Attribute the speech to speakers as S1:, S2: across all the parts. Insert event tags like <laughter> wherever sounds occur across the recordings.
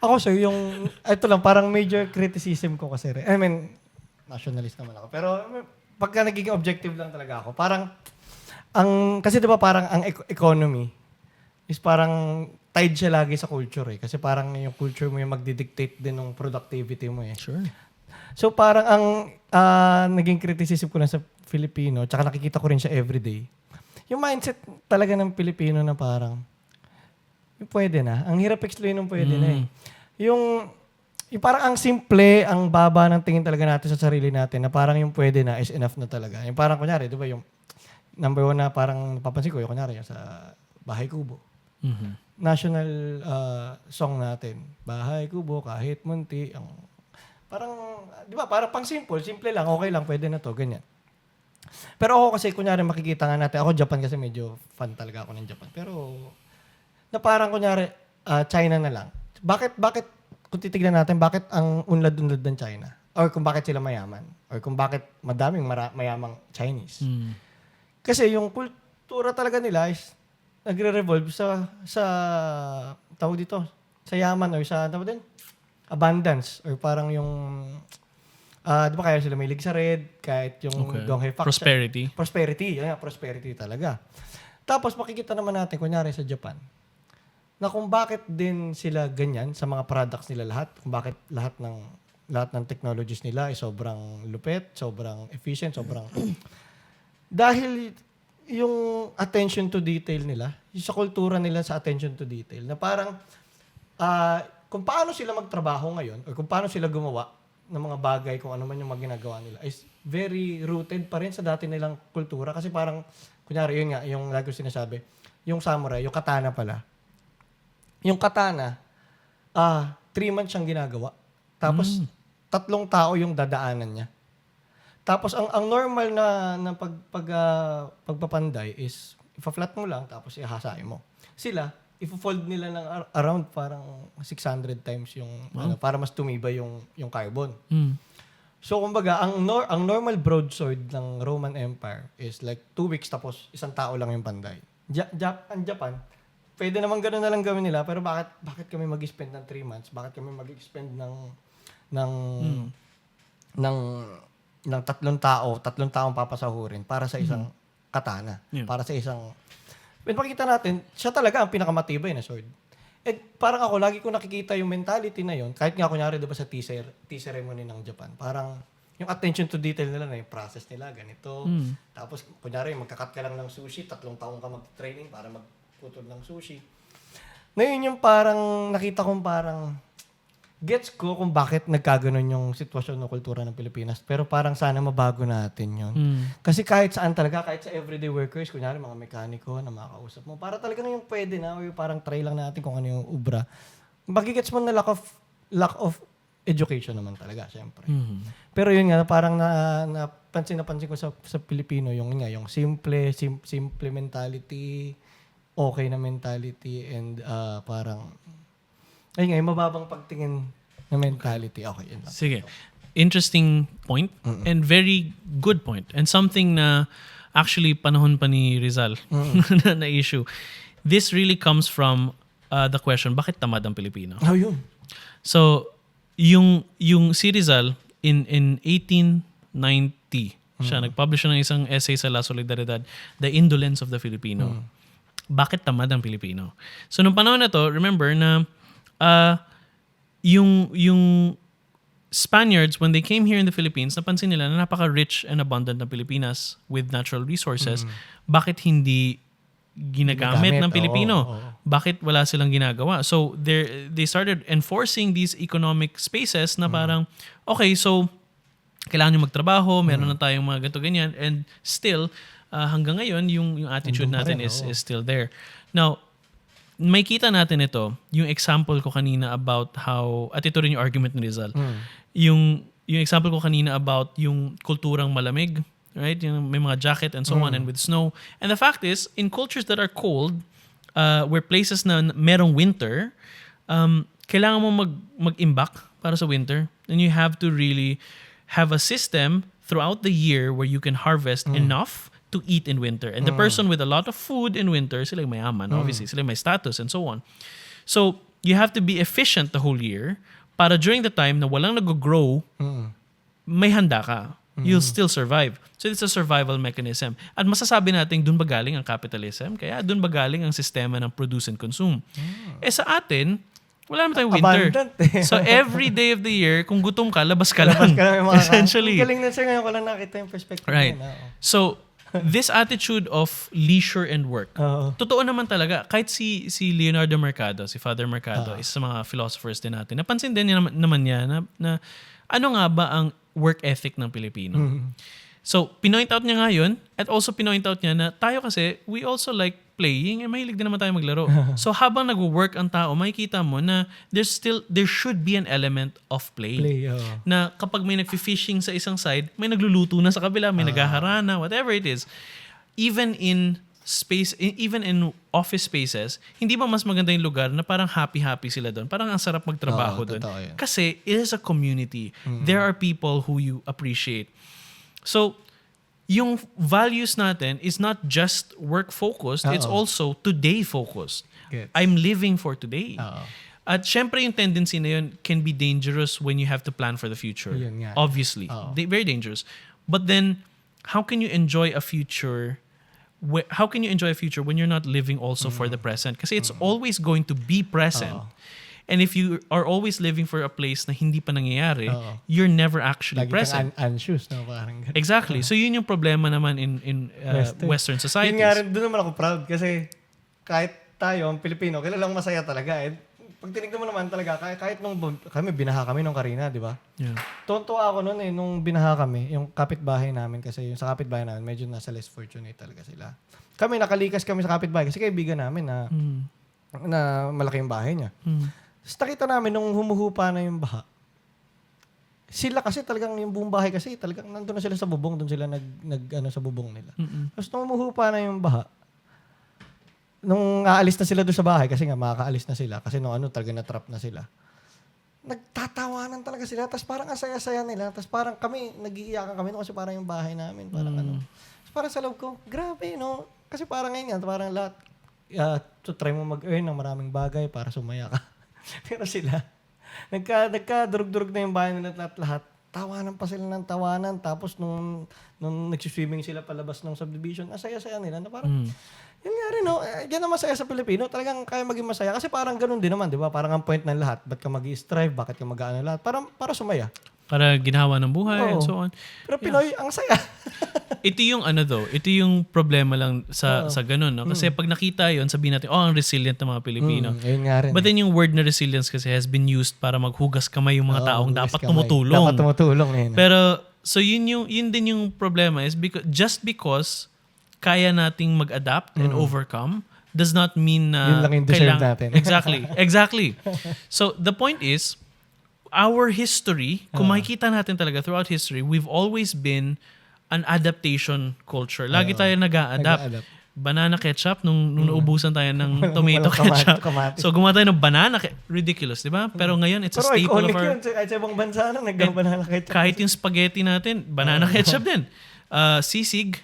S1: Ako sir, yung, ito lang, parang major criticism ko kasi. I mean, nationalist naman ako. Pero pagka nagiging objective lang talaga ako, parang, ang, kasi di ba parang ang ec- economy is parang tied siya lagi sa culture eh. Kasi parang yung culture mo yung magdidictate din ng productivity mo eh.
S2: Sure.
S1: So parang ang ah, naging criticism ko na sa Filipino, tsaka nakikita ko rin siya everyday, yung mindset talaga ng Pilipino na parang, yung pwede na. Ang hirap explain ng pwede na eh. Yung, yung parang ang simple, ang baba ng tingin talaga natin sa sarili natin na parang yung pwede na is enough na talaga. Yung parang kunyari, di ba yung number one na parang napapansin ko, yung kunyari yung sa Bahay Kubo
S2: Mhm.
S1: national uh, song natin. Bahay kubo, kahit munti. Ang, parang, di ba, parang pang simple. Simple lang, okay lang, pwede na to, ganyan. Pero ako kasi, kunyari, makikita nga natin, ako Japan kasi medyo fan talaga ako ng Japan. Pero, na parang kunyari, ah, China na lang. Bakit, bakit, kung titignan natin, bakit ang unlad-unlad ng China? Or kung bakit sila mayaman? Or kung bakit madaming mara- mayamang Chinese?
S2: Mm.
S1: Kasi yung kultura talaga nila is nagre-revolve sa sa tawag dito, sa yaman or sa tawag din, abundance or parang yung ah di ba kaya sila may sa red, kahit yung
S2: Okay.
S1: Donghae Faction.
S2: Prosperity.
S1: Prosperity, nga, prosperity talaga. Tapos makikita naman natin, kunyari sa Japan, na kung bakit din sila ganyan sa mga products nila lahat, kung bakit lahat ng lahat ng technologies nila ay sobrang lupit, sobrang efficient, sobrang <clears throat> dahil yung attention to detail nila, yung sa kultura nila sa attention to detail, na parang ah, kung paano sila magtrabaho ngayon, or kung paano sila gumawa ng mga bagay, kung ano man yung mga ginagawa nila, is very rooted pa rin sa dati nilang kultura. Kasi parang, kunyari, yun nga, yung lagi sinasabi, yung samurai, yung katana pala. Yung katana, ah, three months siyang ginagawa. Tapos, tatlong tao yung dadaanan niya. Tapos ang ang normal na na pag pag ah, pagpapanday is ifa-flat mo lang tapos ihahasain mo. Sila ifo-fold nila ng ar- around parang 600 times yung ano para mas tumibay yung yung carbon.
S2: Mm.
S1: So kumbaga ang nor ang normal broadsword ng Roman Empire is like two weeks tapos isang tao lang yung panday. Ja- Jap- ang Japan pwede naman ganoon na lang gawin nila pero bakit bakit kami mag-spend ng 3 months? Bakit kami mag-spend ng ng ng ng tatlong tao, tatlong taong papasahurin para sa isang katana,
S2: Yeah.
S1: para sa isang When makikita natin, siya talaga ang pinakamatibay na sword. Eh, parang ako, lagi ko nakikita yung mentality na yun. Kahit nga, kunyari, diba sa tea, cer- tea ceremony ng Japan, parang yung attention to detail nila na yung process nila, ganito. Tapos, kunyari, magkakat ka lang ng sushi, tatlong taong ka mag-training para magputol ng sushi. Ngayon yung parang, nakita kong parang, gets ko kung bakit nagkaganon yung sitwasyon ng kultura ng Pilipinas. Pero parang sana mabago natin yun.
S2: Mm.
S1: Kasi kahit saan talaga, kahit sa everyday workers, kunyari mga mekaniko na makakausap mo, para talaga na yung pwede na, o yung parang try lang natin kung ano yung ubra. Magigets mo na lack of, lack of education naman talaga, syempre.
S2: Mhm.
S1: Pero yun nga, parang na, napansin na pansin ko sa, sa Pilipino, yung nga, yung simple, sim, simple mentality, okay na mentality, and ah, parang, ayun nga, mababang pagtingin na mentality. Okay, yun lang.
S2: Sige. Interesting point and very good point and something na actually panahon pa ni Rizal na, <laughs> na issue. This really comes from uh, the question, bakit tamad ang Pilipino?
S1: Oh, yun.
S2: So, yung yung si Rizal in in 1890, siya nag-publish siya ng isang essay sa La Solidaridad, The Indolence of the Filipino. Bakit tamad ang Pilipino? So nung panahon na to, remember na uh, yung yung Spaniards when they came here in the Philippines, napansin nila na napaka-rich and abundant ng Pilipinas with natural resources. Bakit hindi ginagamit,
S1: Ginagamit,
S2: ng Pilipino?
S1: oo, oo.
S2: bakit wala silang ginagawa? So they they started enforcing these economic spaces na parang okay, so kailangan nyo magtrabaho, meron na tayong mga ganito ganyan and still uh, hanggang ngayon yung yung attitude natin
S1: rin,
S2: is
S1: oo.
S2: is still there. Now, may kita natin ito, yung example ko kanina about how at ito rin yung argument ni Rizal. Yung yung example ko kanina about yung kulturang malamig, right? Yung may mga jacket and so on and with snow. And the fact is, in cultures that are cold, uh, where places na merong winter, um, kailangan mo mag, mag-imbak para sa winter. And you have to really have a system throughout the year where you can harvest enough to eat in winter. And the person with a lot of food in winter, sila yung mayaman, obviously. Sila may status and so on. So, you have to be efficient the whole year para during the time na walang nag-grow,
S1: Mm.
S2: may handa ka. You'll still survive. So it's a survival mechanism. At masasabi natin, dun ba galing ang capitalism? Kaya dun ba galing ang sistema ng produce and consume? Eh sa atin, wala naman tayong winter.
S1: Abundant eh.
S2: so every day of the year, kung gutom ka, labas ka lang.
S1: Kaya may mga
S2: Essentially.
S1: Ang galing na sir, ngayon ko lang nakita yung perspective
S2: Right.
S1: yun, ah,
S2: So, <laughs> this attitude of leisure and work,
S1: Oo.
S2: totoo naman talaga. Kahit si si Leonardo Mercado, si Father Mercado, isa sa mga philosophers din natin. Napansin din niya naman, naman niya na, na ano nga ba ang work ethic ng Pilipino. So, pinoint out niya nga yun at also pinoint out niya na tayo kasi, we also like playing and mahilig din naman tayo maglaro. <laughs> so, habang nag-work ang tao, makikita mo na there's still, there should be an element of play
S1: Play, oo.
S2: na kapag may nag-fishing sa isang side, may nagluluto na sa kabila, may naghaharana, whatever it is. Even in space, even in office spaces, hindi ba mas maganda yung lugar na parang happy-happy sila doon? Parang ang sarap magtrabaho
S1: Oo,
S2: doon. Kasi it is a community. There are people who you appreciate. So, yung values natin is not just work-focused, it's also today-focused.
S1: Gets.
S2: I'm living for today.
S1: Oo.
S2: At syempre yung tendency na yun can be dangerous when you have to plan for the future.
S1: Yun nga.
S2: Obviously. Da- very dangerous. But then, how can you enjoy a future wh- how can you enjoy a future when you're not living also for the present? Kasi it's always going to be present.
S1: Mm.
S2: And if you are always living for a place na hindi pa nangyayari,
S1: Oo.
S2: you're never actually
S1: Lagi
S2: present.
S1: kang un- no? Parang ganun.
S2: Exactly. So yun yung problema naman in in uh,
S1: Western.
S2: Western societies.
S1: Yun nga rin, doon naman ako proud kasi kahit tayo, ang Pilipino, kilalang masaya talaga. Eh, pag tinignan mo naman talaga, kahit, kahit nung kami, binaha kami nung Karina, di ba?
S2: Yeah.
S1: Tontuwa ako noon eh, nung binaha kami, yung kapitbahay namin kasi yung sa kapitbahay namin, medyo nasa less fortunate talaga sila. Kami, nakalikas kami sa kapitbahay kasi kaibigan namin na,
S2: Mm.
S1: na malaki yung bahay niya.
S2: Mm.
S1: Tapos nakita namin nung humuhupa na yung baha, sila kasi talagang yung buong bahay kasi talagang nandun na sila sa bubong, doon sila nag, nag ano, sa bubong nila.
S2: Mm-mm.
S1: Tapos nung humuhupa na yung baha, nung aalis na sila doon sa bahay, kasi nga makakaalis na sila, kasi nung ano talaga na-trap na sila, nagtatawanan talaga sila, tapos parang ang saya-saya nila, tapos parang kami, nag-iiyakan kami no, kasi parang yung bahay namin, parang ano. Tapos parang sa loob ko, grabe, no? Kasi parang ngayon nga, parang lahat, uh, to try mo mag-earn ng maraming bagay para sumaya ka. <laughs> Pero sila, nagka, nagka-durug-durug na yung bahay nila at lahat. Tawanan pa sila ng tawanan. Tapos nung, nung nagsiswimming sila palabas ng subdivision, ang saya-saya nila na parang,
S2: Mm.
S1: yun nga rin, no? Eh, yan ang masaya sa Pilipino. Talagang kaya maging masaya. Kasi parang ganun din naman, di ba? Parang ang point ng lahat. Ba't ka mag strive Bakit ka mag-ano lahat? Para, para sumaya.
S2: Para ginawa ng buhay and
S1: Oo.
S2: so on.
S1: Pero Pinoy, ang saya.
S2: Ito yung ano though, ito yung problema lang sa sa ganun, no? Kasi pag nakita 'yon, sabihin natin, oh, ang resilient ng mga Pilipino.
S1: Mm, yun nga rin.
S2: But then yung word na resilience kasi has been used para maghugas kamay yung mga
S1: Oo,
S2: taong dapat
S1: kamay.
S2: tumutulong.
S1: Dapat tumutulong. Yun.
S2: Pero so yun yung yun din yung problema is because just because kaya nating mag-adapt and overcome does not mean na
S1: Mm. Yun lang yung deserve natin.
S2: exactly. <laughs> Exactly. So the point is our history, kung
S1: Ah.
S2: makikita natin talaga throughout history, we've always been an adaptation culture. Lagi tayo nag-a-adapt.
S1: Nag-a-adapt.
S2: Banana ketchup, nung, nung naubusan tayo ng <laughs> tomato
S1: walang
S2: ketchup. So gumawa tayo ng banana ke- Ridiculous, di ba? Pero ngayon, it's a
S1: Pero
S2: staple
S1: iconic
S2: of our...
S1: yun. Kahit sa ibang bansa na nagkabanana kahit
S2: Kahit yung spaghetti natin, banana ketchup din. Uh, sisig,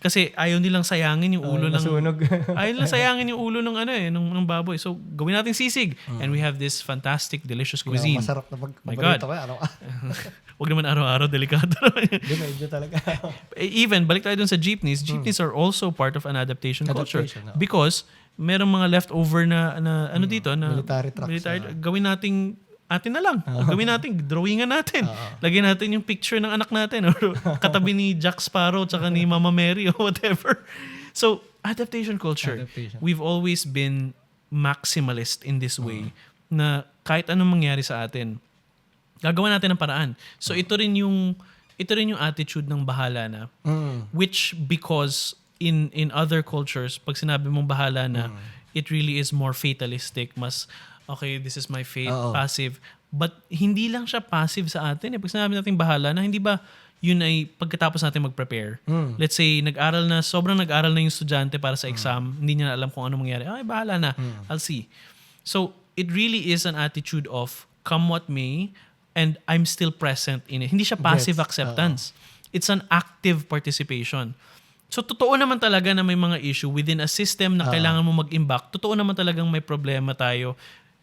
S2: kasi ayaw nilang sayangin yung ulo ng... <laughs> ayaw nilang sayangin yung ulo ng ano eh, ng, ng baboy. So, gawin natin sisig. And we have this fantastic, delicious cuisine.
S1: Masarap na pag
S2: My God.
S1: ko. Ano, <laughs>
S2: Huwag naman araw-araw, delikado naman yun.
S1: Medyo talaga. <laughs>
S2: Eh, Even, balik tayo dun sa jeepneys. Jeepneys are also part of an adaptation, culture.
S1: Adaptation, oo.
S2: Because, merong mga leftover na, na ano dito, na
S1: Military trucks,
S2: military- gawin nating atin na lang. O gawin natin, drawingan natin. Lagyan natin yung picture ng anak natin or <laughs> katabi ni Jack Sparrow tsaka ni Mama Mary or whatever. So, adaptation culture.
S1: Adaptation.
S2: We've always been maximalist in this way na kahit anong mangyari sa atin, gagawa natin ng paraan. So, ito rin yung ito rin yung attitude ng bahala na
S1: Mm.
S2: which because in in other cultures pag sinabi mong bahala na it really is more fatalistic mas okay this is my fate
S1: Oo.
S2: passive. But hindi lang siya passive sa atin eh. Pag sinabi natin bahala na hindi ba yun ay pagkatapos natin mag-prepare?
S1: Mm.
S2: let's say nag-aral na sobrang nag-aral na yung estudyante para sa exam hindi niya na alam kung ano mangyari. Ay bahala na. I'll see. So it really is an attitude of come what may and I'm still present in it. Hindi siya passive
S1: Gets.
S2: acceptance. It's an active participation. So, totoo naman talaga na may mga issue. Within a system na kailangan mo mag-imbak. Totoo naman talagang may problema tayo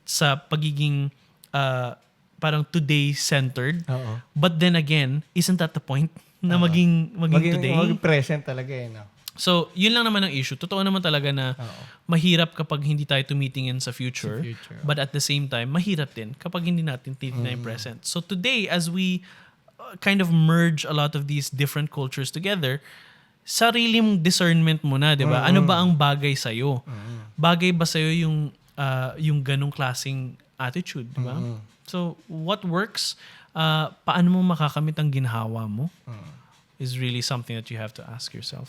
S2: sa pagiging uh, parang today-centered.
S1: Oo.
S2: But then again, isn't that the point? Na maging, maging,
S1: Maging,
S2: today?
S1: maging present talaga eh, no?
S2: So, yun lang naman ang issue. Totoo naman talaga na mahirap kapag hindi tayo tumitingin sa future.
S1: Sa future.
S2: But at the same time, mahirap din kapag hindi natin titignan yung present. So today, as we uh, kind of merge a lot of these different cultures together, sarili mong discernment mo na, di ba? Ano ba ang bagay sa'yo? Bagay ba sa'yo yung, uh, yung ganong klaseng attitude, di ba? So, what works? Uh, paano mo makakamit ang ginhawa mo? Is really something that you have to ask yourself.